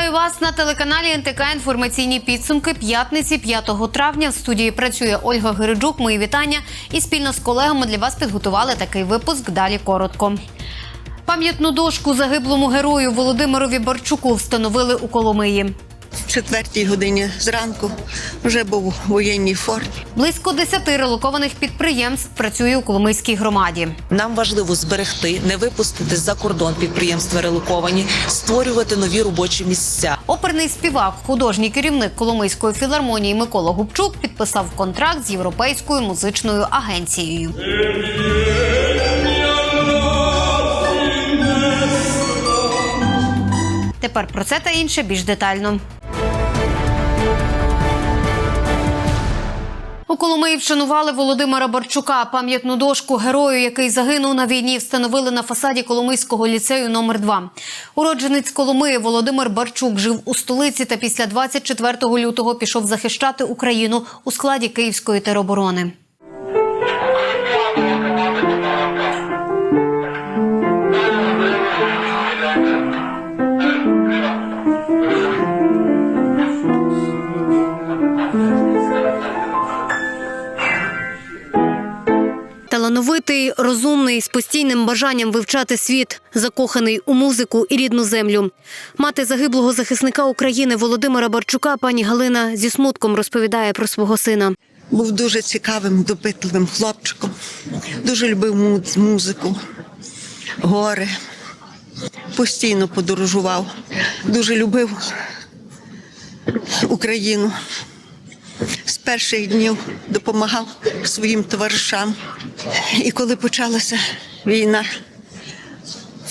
Вітаю вас на телеканалі НТК інформаційні підсумки п'ятниці 5 травня. В студії працює Ольга Гириджук. Мої вітання і спільно з колегами для вас підготували такий випуск. Далі коротко. Пам'ятну дошку загиблому герою Володимирові Барчуку встановили у Коломиї. В четвертій годині зранку вже був у воєнній формі. Близько 10 релокованих підприємств працює у Коломийській громаді. Нам важливо зберегти, не випустити за кордон підприємства релоковані, створювати нові робочі місця. Оперний співак, художній керівник Коломийської філармонії Микола Губчук підписав контракт з Європейською музичною агенцією. Тепер про це та інше більш детально. У Коломиї вшанували Володимира Барчука. Пам'ятну дошку герою, який загинув на війні, встановили на фасаді Коломийського ліцею номер 2 Уродженець Коломиї Володимир Барчук жив у столиці та після 24 лютого пішов захищати Україну у складі Київської тероборони. Талановитий, розумний, з постійним бажанням вивчати світ, закоханий у музику і рідну землю. Мати загиблого захисника України Володимира Барчука, пані Галина, зі смутком розповідає про свого сина. Був дуже цікавим, допитливим хлопчиком. Дуже любив музику, гори. Постійно подорожував. Дуже любив Україну. З перших днів допомагав своїм товаришам. І коли почалася війна,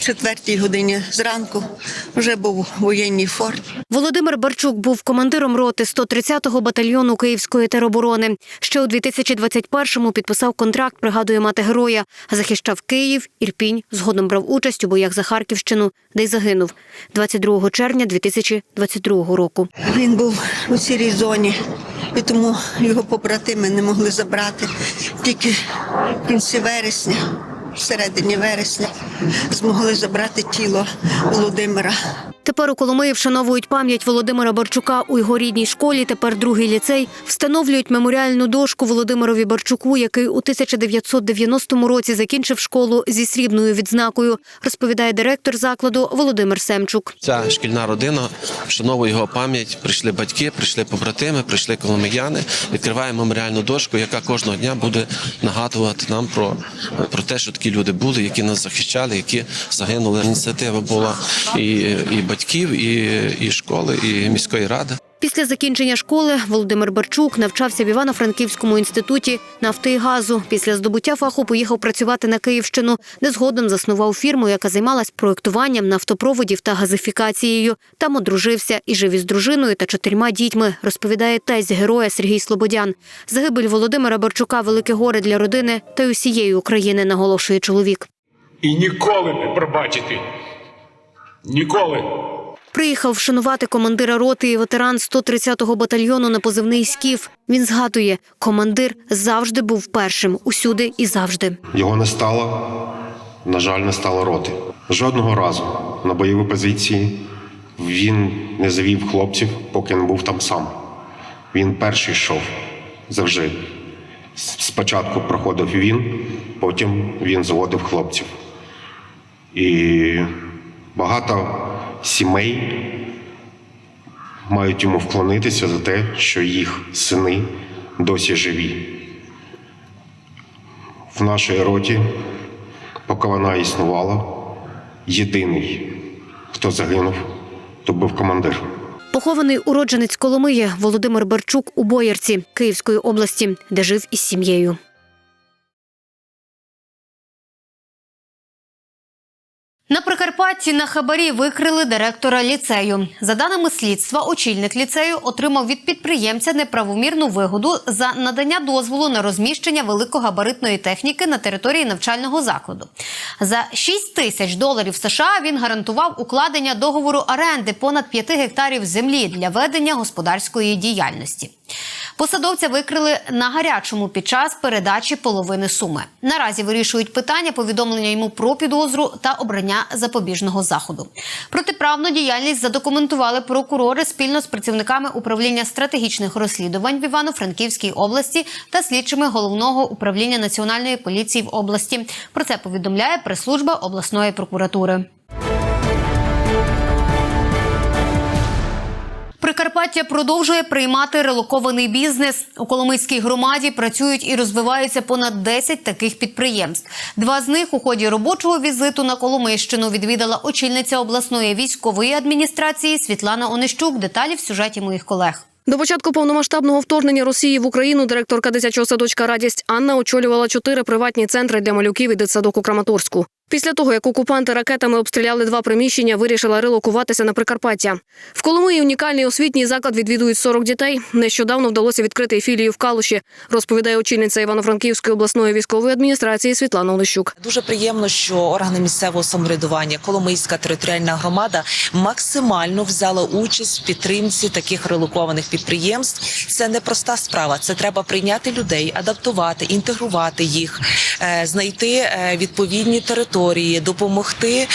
четвертій годині зранку вже був у воєнній формі. Володимир Барчук був командиром роти 130-го батальйону Київської тероборони. Ще у 2021-му підписав контракт, пригадує мати героя. Захищав Київ, Ірпінь. Згодом брав участь у боях за Харківщину, де й загинув 22 червня 2022 року. Він був у сірій зоні, і тому його побратими не могли забрати. Тільки в кінці вересня, в середині вересня, змогли забрати тіло Володимира. Тепер у Коломиї вшановують пам'ять Володимира Барчука у його рідній школі. Тепер другий ліцей встановлюють меморіальну дошку Володимирові Барчуку, який у 1990 році закінчив школу зі срібною відзнакою. Розповідає директор закладу Володимир Семчук. Ця шкільна родина вшановує його пам'ять. Прийшли батьки, прийшли побратими, прийшли коломияни. Відкриваємо меморіальну дошку, яка кожного дня буде нагадувати нам про, про те, що такі люди були, які нас захищали, які загинули. Ініціатива була і, і батьків, і, і школи, і міської ради. Після закінчення школи Володимир Барчук навчався в Івано-Франківському інституті нафти і газу. Після здобуття фаху поїхав працювати на Київщину, де згодом заснував фірму, яка займалась проектуванням нафтопроводів та газифікацією. Там одружився і жив із дружиною та чотирма дітьми, розповідає тесть героя Сергій Слободян. Загибель Володимира Барчука велике горе для родини та й усієї України, наголошує чоловік. і ніколи не пробачити. Ніколи. Приїхав вшанувати командира роти і ветеран 130-го батальйону на позивний «Скіф». Він згадує, командир завжди був першим, усюди і завжди. Його не стало, на жаль, не стало роти. Жодного разу на бойовій позиції він не завів хлопців, поки не був там сам. Він перший йшов завжди. Спочатку проходив він, потім він заводив хлопців. І багато сімей мають йому вклонитися за те, що їх сини досі живі в нашій роті, поки вона існувала, єдиний, хто загинув, то був командир. Похований уродженець Коломиї Володимир Барчук у Боярці Київської області, де жив із сім'єю. На Прикарпатті на хабарі викрили директора ліцею. За даними слідства, очільник ліцею отримав від підприємця неправомірну вигоду за надання дозволу на розміщення великогабаритної техніки на території навчального закладу. За 6 тисяч доларів США він гарантував укладення договору оренди понад 5 гектарів землі для ведення господарської діяльності. Посадовця викрили на гарячому під час передачі половини суми. Наразі вирішують питання повідомлення йому про підозру та обрання запобіжного заходу. Протиправну діяльність задокументували прокурори спільно з працівниками управління стратегічних розслідувань в Івано-Франківській області та слідчими головного управління національної поліції в області. Про це повідомляє прес-служба обласної прокуратури. Прикарпаття продовжує приймати релокований бізнес. У Коломийській громаді працюють і розвиваються понад 10 таких підприємств. Два з них у ході робочого візиту на Коломийщину відвідала очільниця обласної військової адміністрації Світлана Онищук. Деталі в сюжеті моїх колег. До початку повномасштабного вторгнення Росії в Україну директорка дитячого садочка Радість Анна очолювала чотири приватні центри для малюків і дитсадок у Краматорську. Після того, як окупанти ракетами обстріляли два приміщення, вирішила релокуватися на Прикарпаття. В Коломиї унікальний освітній заклад відвідують 40 дітей. Нещодавно вдалося відкрити філію в Калуші, розповідає очільниця Івано-Франківської обласної військової адміністрації Світлана Олещук. Дуже приємно, що органи місцевого самоврядування, Коломийська територіальна громада максимально взяла участь в підтримці таких релокованих підприємств. Це не проста справа. Це треба прийняти людей, адаптувати, інтегрувати їх, е, знайти е, відповідні території, допомогти. е,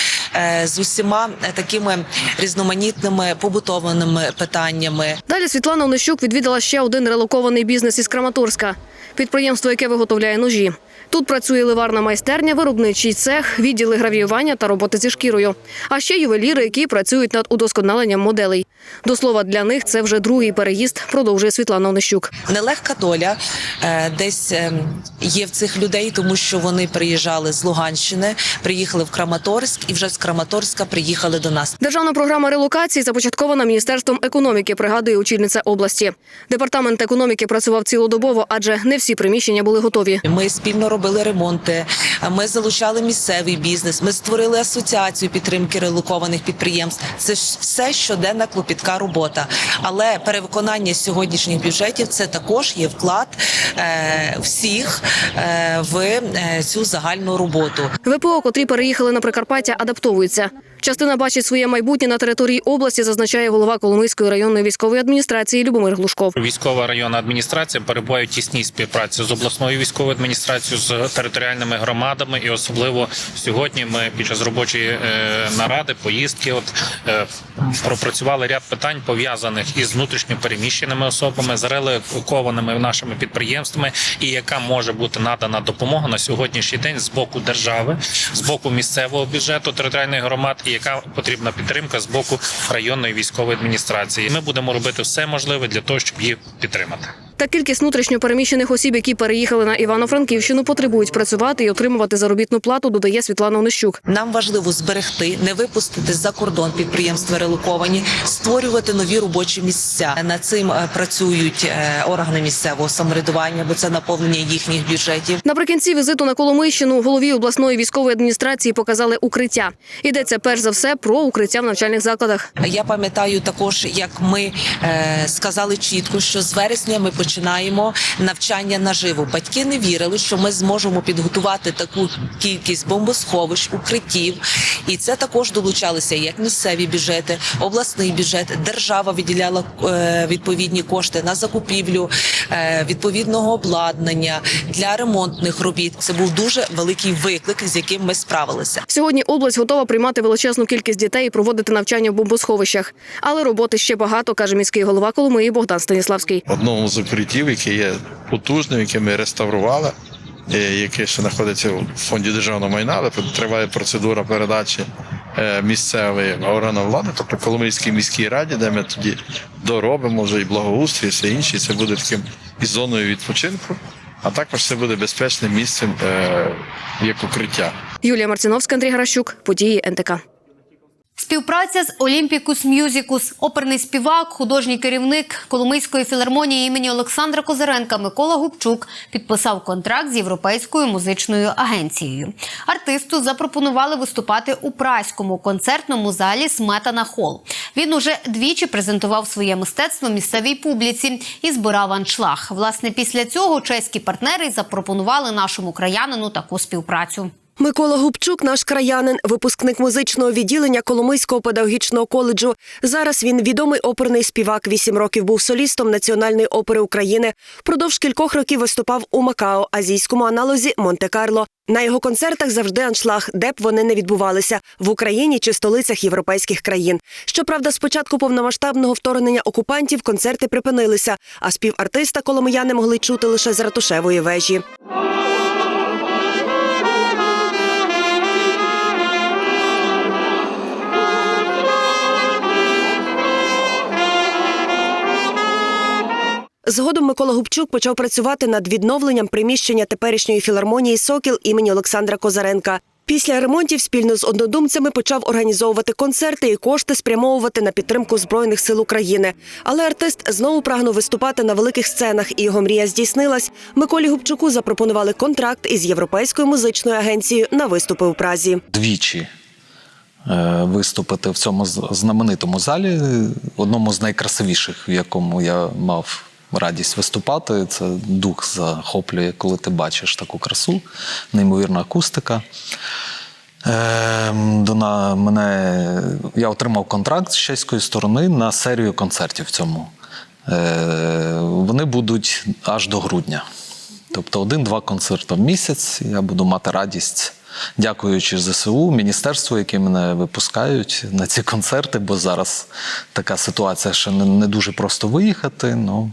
з усіма е, такими різноманітними побутовими питаннями. Далі Світлана Онищук відвідала ще один релокований бізнес із Краматорська підприємство, яке виготовляє ножі. Тут працює ливарна майстерня, виробничий цех, відділи гравіювання та роботи зі шкірою. А ще ювеліри, які працюють над удосконаленням моделей. До слова, для них це вже другий переїзд, продовжує Світлана Онищук. Нелегка доля е, десь е, є в цих людей, тому що вони приїжджали з Луганщини, приїхали в Краматорськ і вже з Краматорська приїхали до нас. Державна програма релокації започаткована міністерством економіки, пригадує очільниця області. Департамент економіки працював цілодобово, адже не всі приміщення були готові. Ми спільно робили ремонти. Ми залучали місцевий бізнес. Ми створили асоціацію підтримки релокованих підприємств. Це ж все щоденна клопітка робота. Але перевиконання сьогоднішніх бюджетів це також є вклад е, всіх е, в е, цю загальну роботу. ВПО, котрі переїхали на Прикарпаття, адаптовуються. Частина бачить своє майбутнє на території області, зазначає голова Коломийської районної військової адміністрації Любомир Глушков. Військова районна адміністрація перебуває в тісній співпраці з обласною військовою адміністрацією, з територіальними громадами, і особливо сьогодні ми під час робочої е, наради, поїздки, от е, пропрацювали ряд питань пов'язаних із внутрішньо переміщеними особами, з релокованими нашими підприємствами, і яка може бути надана допомога на сьогоднішній день з боку держави, з боку місцевого бюджету територіальних громад, і яка потрібна підтримка з боку районної військової адміністрації. Ми будемо робити все можливе для того, щоб її підтримати. Та кількість внутрішньо переміщених осіб, які переїхали на Івано-Франківщину, потребують працювати і отримувати заробітну плату, додає Світлана Онищук. Нам важливо зберегти, не випустити за кордон підприємства релоковані, створювати нові робочі місця. Над цим е, працюють е, органи місцевого самоврядування, бо це наповнення їхніх бюджетів. Наприкінці візиту на Коломийщину голові обласної військової адміністрації показали укриття. Йдеться перш за все про укриття в навчальних закладах. Я пам'ятаю також, як ми е, сказали чітко, що з вересня ми починаємо навчання наживо. Батьки не вірили, що ми зможемо підготувати таку кількість бомбосховищ, укриттів, і це також долучалися як місцеві бюджети, обласний бюджет. Держава виділяла е, відповідні кошти на закупівлю е, відповідного обладнання для ремонтних робіт. Це був дуже великий виклик, з яким ми справилися. Сьогодні область готова приймати величезну кількість дітей і проводити навчання в бомбосховищах. Але роботи ще багато, каже міський голова Коломиї Богдан Станіславський. одному з укриттів, яке є потужним, яке ми реставрували, е, яке ще знаходиться в фонді державного майна, але триває процедура передачі е, місцевої органу влади, тобто Коломийській міській раді, де ми тоді доробимо вже і благоустрій, і все інше. І Це буде таким і зоною відпочинку, а також це буде безпечним місцем е, як укриття. Юлія Марціновська, Андрій Гаращук, події НТК. Співпраця з Олімпікус Мюзикус, оперний співак, художній керівник Коломийської філармонії імені Олександра Козиренка Микола Губчук підписав контракт з Європейською музичною агенцією. Артисту запропонували виступати у праському концертному залі Сметана Хол. Він уже двічі презентував своє мистецтво місцевій публіці і збирав аншлаг. Власне, після цього чеські партнери запропонували нашому краянину таку співпрацю. Микола Губчук, наш краянин, випускник музичного відділення Коломийського педагогічного коледжу. Зараз він відомий оперний співак. Вісім років був солістом Національної опери України. Продовж кількох років виступав у Макао, азійському аналозі Монте-Карло. На його концертах завжди аншлаг, де б вони не відбувалися в Україні чи столицях європейських країн. Щоправда, з початку повномасштабного вторгнення окупантів концерти припинилися, а спів артиста коломияни могли чути лише з ратушевої вежі. Згодом Микола Губчук почав працювати над відновленням приміщення теперішньої філармонії Сокіл імені Олександра Козаренка. Після ремонтів спільно з однодумцями почав організовувати концерти і кошти спрямовувати на підтримку збройних сил України. Але артист знову прагнув виступати на великих сценах, і його мрія здійснилась. Миколі Губчуку запропонували контракт із європейською музичною агенцією на виступи у Празі. двічі е, виступити в цьому знаменитому залі, одному з найкрасивіших, в якому я мав радість виступати. Це дух захоплює, коли ти бачиш таку красу, неймовірна акустика. Е, до мене я отримав контракт з чеської сторони на серію концертів в цьому. Е, вони будуть аж до грудня. Тобто один-два концерти в місяць. Я буду мати радість, дякуючи ЗСУ, міністерству, які мене випускають на ці концерти, бо зараз така ситуація, що не дуже просто виїхати. Ну,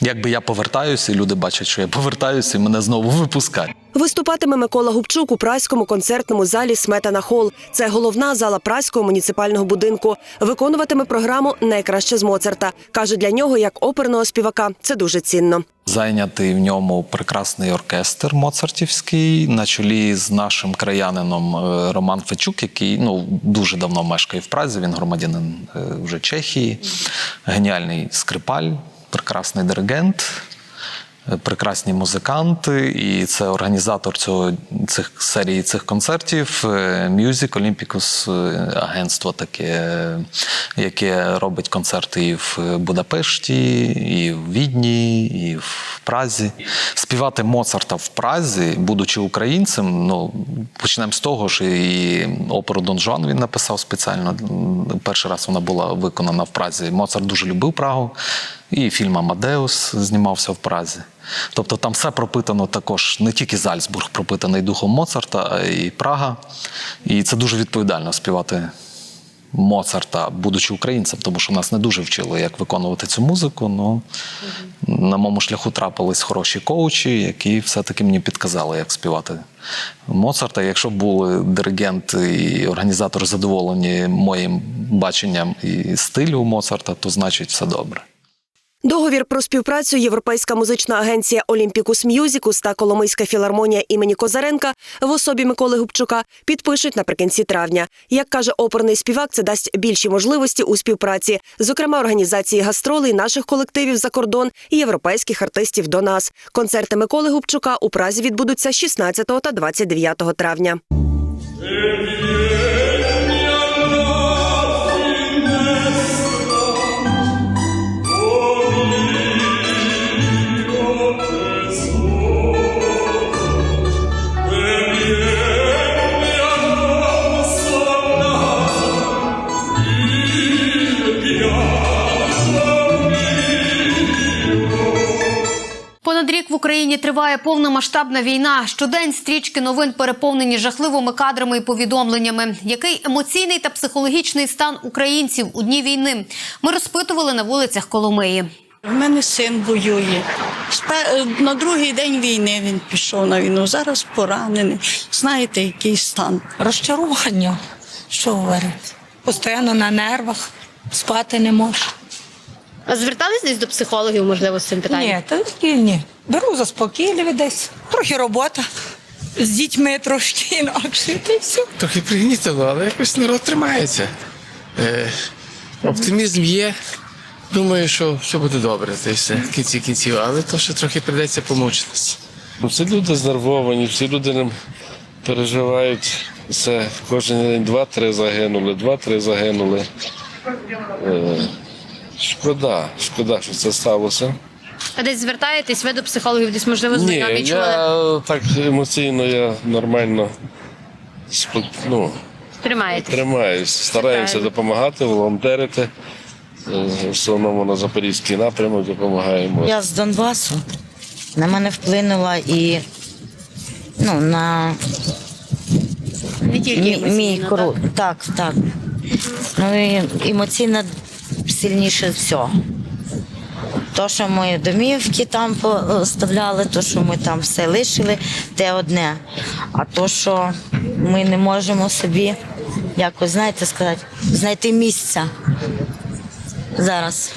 якби я повертаюся, і люди бачать, що я повертаюся, і мене знову випускають. Виступатиме Микола Губчук у праському концертному залі Сметана Хол. Це головна зала праського муніципального будинку. Виконуватиме програму Найкраще з Моцарта. каже для нього, як оперного співака, це дуже цінно. Зайнятий в ньому прекрасний оркестр моцартівський на чолі з нашим краянином е, Роман Фечук, який ну дуже давно мешкає в Празі. Він громадянин е, вже Чехії, геніальний скрипаль, прекрасний диригент. е, Прекрасні музиканти, і це організатор цього цих серії цих концертів. е, Music Olympicus, е, агентство таке, е, яке робить концерти і в Будапешті, і в Відні, і в Празі. Співати Моцарта в Празі, будучи українцем, ну почнемо з того, що і оперу Дон Жуан він написав спеціально. Перший раз вона була виконана в Празі. Моцарт дуже любив Прагу, і фільм Амадеус знімався в Празі. Тобто там все пропитано також, не тільки Зальцбург пропитаний духом Моцарта, а й Прага. І це дуже відповідально співати Моцарта, будучи українцем, тому що нас не дуже вчили, як виконувати цю музику. Ну на моєму шляху трапились хороші коучі, які все-таки мені підказали, як співати Моцарта. Якщо були диригент і організатор задоволені моїм баченням і стилю Моцарта, то значить все добре. Договір про співпрацю Європейська музична агенція Олімпікус М'юзікус та Коломийська філармонія імені Козаренка в особі Миколи Губчука підпишуть наприкінці травня. Як каже оперний співак, це дасть більші можливості у співпраці, зокрема організації гастролей наших колективів за кордон і європейських артистів до нас. Концерти Миколи Губчука у Празі відбудуться 16 та 29 травня. Україні триває повномасштабна війна. Щодень стрічки новин переповнені жахливими кадрами і повідомленнями. Який емоційний та психологічний стан українців у дні війни? Ми розпитували на вулицях Коломиї. У мене син воює. Спе- На другий день війни він пішов на війну. Зараз поранений. Знаєте, який стан. Розчарування. Що говорити? Постійно на нервах, спати не можу. А звертались десь до психологів, можливо, з цим питанням? Ні, та ні, ні. Беру заспокійливі десь. Трохи робота. З дітьми трошки інакше. Та й все. Трохи пригнітило, але якось народ тримається. Е, оптимізм є. Думаю, що все буде добре, та й все, в кінці кінців, але то ще трохи прийдеться помучитися. Ну, Всі люди знервовані, всі люди нам переживають все. Кожен день два-три загинули, два-три загинули. Е, шкода, шкода, що це сталося. А десь звертаєтесь ви до психологів, десь можливо Ні, я так емоційно, я нормально спо- ну, Тримаєте. тримаюсь, стараємося допомагати, волонтерити. Е, В основному на Запорізький напрямок допомагаємо. Я з Донбасу. На мене вплинула і ну, на Не тільки мій, емоційно, мій так? кру... Так, так. Ну і емоційно сильніше всього. То, що ми домівки там поставляли, то, що ми там все лишили, те одне. А то, що ми не можемо собі, якось, знаєте, сказати, знайти місця зараз.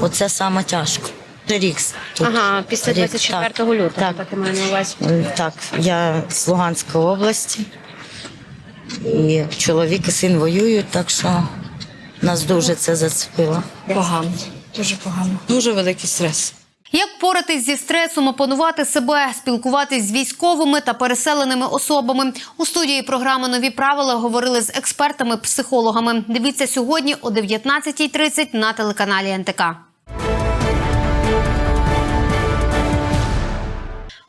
Оце саме тяжко. Рік тут. Ага, після Рік, 24 так. лютого, Так. так маю на увазі. Так, я з Луганської області. І чоловік і син воюють, так що нас дуже це зацепило. Погано, дуже погано. Дуже великий стрес. Як поратись зі стресом, опанувати себе, спілкуватись з військовими та переселеними особами у студії програми Нові правила говорили з експертами-психологами. Дивіться сьогодні о 19.30 на телеканалі НТК.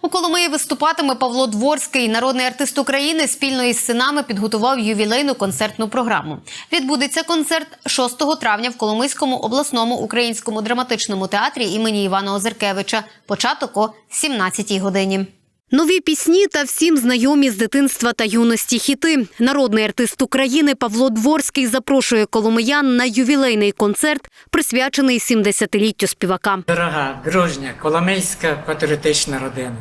У Коломиї виступатиме Павло Дворський. Народний артист України спільно із синами підготував ювілейну концертну програму. Відбудеться концерт 6 травня в Коломийському обласному українському драматичному театрі імені Івана Озеркевича. Початок о 17-й годині. Нові пісні та всім знайомі з дитинства та юності хіти. Народний артист України Павло Дворський запрошує коломиян на ювілейний концерт, присвячений 70-літтю співака. Дорога, дружня, коломийська патріотична родина.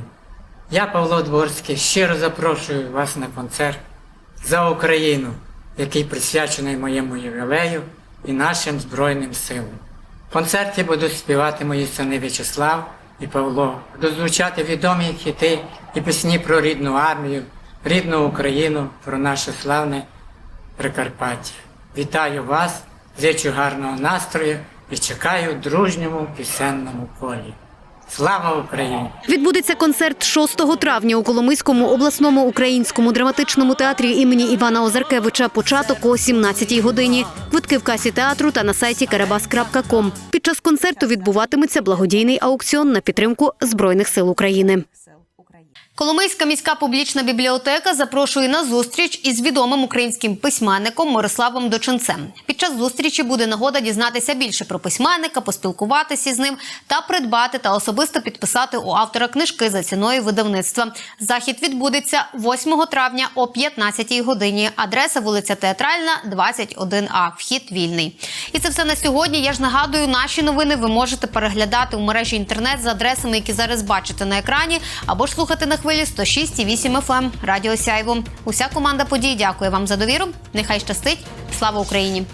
Я, Павло Дворський, щиро запрошую вас на концерт за Україну, який присвячений моєму ювілею і нашим Збройним силам. В концерті будуть співати мої сини В'ячеслав і Павло, будуть звучати відомі хіти і пісні про рідну армію, рідну Україну, про наше славне Прикарпаття. Вітаю вас, зичу гарного настрою і чекаю дружньому пісенному колі. Слава Україні! Відбудеться концерт 6 травня у Коломийському обласному українському драматичному театрі імені Івана Озаркевича. Початок о 17-й годині. Квитки в касі театру та на сайті karabas.com. Під час концерту відбуватиметься благодійний аукціон на підтримку Збройних сил України. Коломийська міська публічна бібліотека запрошує на зустріч із відомим українським письменником Мирославом Доченцем. Під час зустрічі буде нагода дізнатися більше про письменника, поспілкуватися з ним та придбати та особисто підписати у автора книжки за ціною видавництва. Захід відбудеться 8 травня о 15 годині. Адреса вулиця Театральна, 21А. Вхід вільний. І це все на сьогодні. Я ж нагадую, наші новини ви можете переглядати у мережі інтернет за адресами, які зараз бачите на екрані, або ж слухати на хвилі 106,8 FM Радіо Сяйво. Уся команда подій дякує вам за довіру. Нехай щастить. Слава Україні!